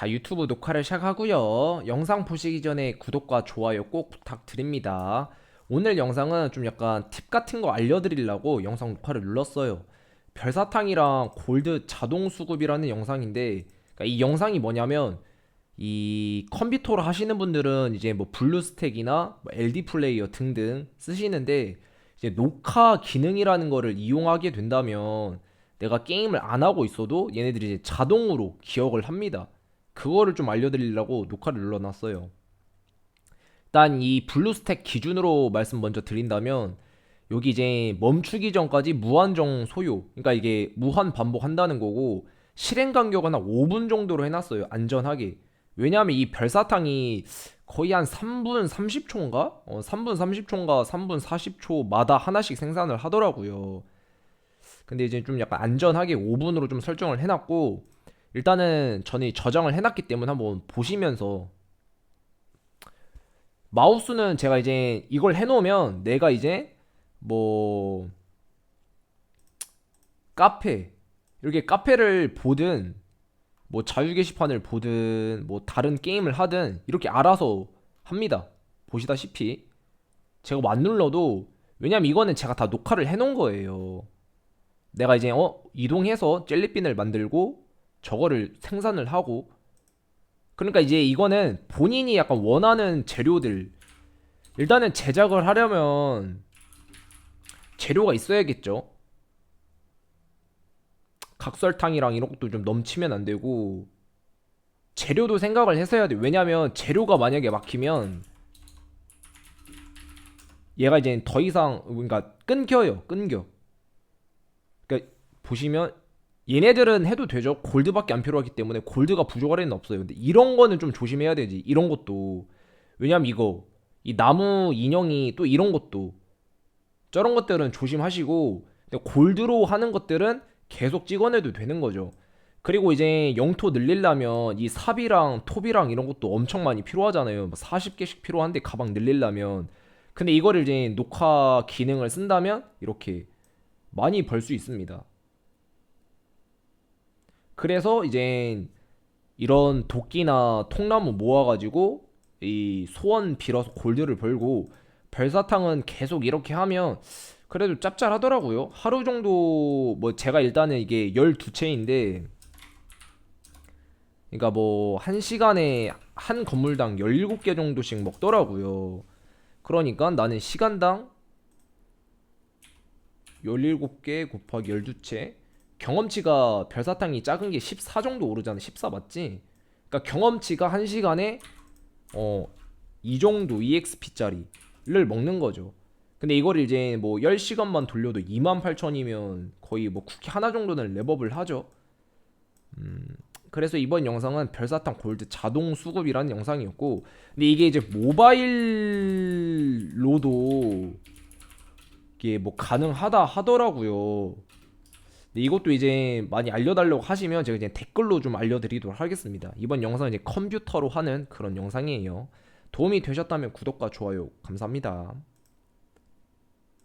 자, 유튜브 녹화를 시작하고요. 영상 보시기 전에 구독과 좋아요 꼭 부탁드립니다. 오늘 영상은 좀 약간 팁 같은 거 알려드리려고 영상 녹화를 눌렀어요. 별사탕이랑 골드 자동 수급이라는 영상인데, 그러니까 이 영상이 뭐냐면, 이 컴퓨터로 하시는 분들은 이제 뭐 블루스택이나 뭐 LD 플레이어 등등 쓰시는데, 이제 녹화 기능이라는 거를 이용하게 된다면, 내가 게임을 안 하고 있어도 얘네들이 이제 자동으로 기억을 합니다. 그거를 좀 알려드리려고 녹화를 눌러놨어요. 일단 이 블루스택 기준으로 말씀 먼저 드린다면 여기 이제 멈추기 전까지 무한정 소요. 그러니까 이게 무한 반복한다는 거고 실행 간격은 한 5분 정도로 해놨어요. 안전하게. 왜냐하면 이 별사탕이 거의 한 3분 30초인가? 어, 3분 30초인가 3분 40초마다 하나씩 생산을 하더라고요. 근데 이제 좀 약간 안전하게 5분으로 좀 설정을 해놨고 일단은 저는 저장을 해놨기 때문에 한번 보시면서 마우스는 제가 이제 이걸 해놓으면 내가 이제 뭐 카페 이렇게 카페를 보든 뭐 자유 게시판을 보든 뭐 다른 게임을 하든 이렇게 알아서 합니다. 보시다시피 제가 안 눌러도 왜냐면 이거는 제가 다 녹화를 해놓은 거예요. 내가 이제 어 이동해서 젤리빈을 만들고 저거를 생산을 하고 그러니까 이제 이거는 본인이 약간 원하는 재료들 일단은 제작을 하려면 재료가 있어야겠죠. 각설탕이랑 이런 것도 좀 넘치면 안 되고 재료도 생각을 해서 해야 돼. 왜냐면 재료가 만약에 막히면 얘가 이제 더 이상 그러니까 끊겨요. 끊겨. 그러니까 보시면 얘네들은 해도 되죠. 골드밖에 안 필요하기 때문에 골드가 부족할 애는 없어요. 근데 이런 거는 좀 조심해야 되지. 이런 것도 왜냐면 이거 이 나무 인형이 또 이런 것도 저런 것들은 조심하시고 골드로 하는 것들은 계속 찍어내도 되는 거죠. 그리고 이제 영토 늘리려면 이 삽이랑 톱이랑 이런 것도 엄청 많이 필요하잖아요. 뭐 40개씩 필요한데 가방 늘리려면 근데 이거를 이제 녹화 기능을 쓴다면 이렇게 많이 벌 수 있습니다. 그래서 이제 이런 도끼나 통나무 모아가지고 이 소원 빌어서 골드를 벌고 별사탕은 계속 이렇게 하면 그래도 짭짤하더라고요. 하루 정도 뭐 제가 일단은 이게 12채인데 그러니까 뭐 한 시간에 한 건물당 17개 정도씩 먹더라고요. 그러니까 나는 시간당 17개 곱하기 12채 경험치가 별사탕이 작은 게 14 정도 오르잖아. 14 맞지? 그러니까 경험치가 한 시간에 어, 이 정도 EXP짜리를 먹는 거죠. 근데 이거를 이제 뭐 10시간만 돌려도 28,000이면 거의 뭐 쿠키 하나 정도는 랩업을 하죠. 음, 그래서 이번 영상은 별사탕 골드 자동 수급이라는 영상이었고, 근데 이게 이제 모바일로도 이게 뭐 가능하다 하더라고요. 근데 이것도 이제 많이 알려달라고 하시면 제가 이제 댓글로 좀 알려드리도록 하겠습니다. 이번 영상은 이제 컴퓨터로 하는 그런 영상이에요. 도움이 되셨다면 구독과 좋아요 감사합니다.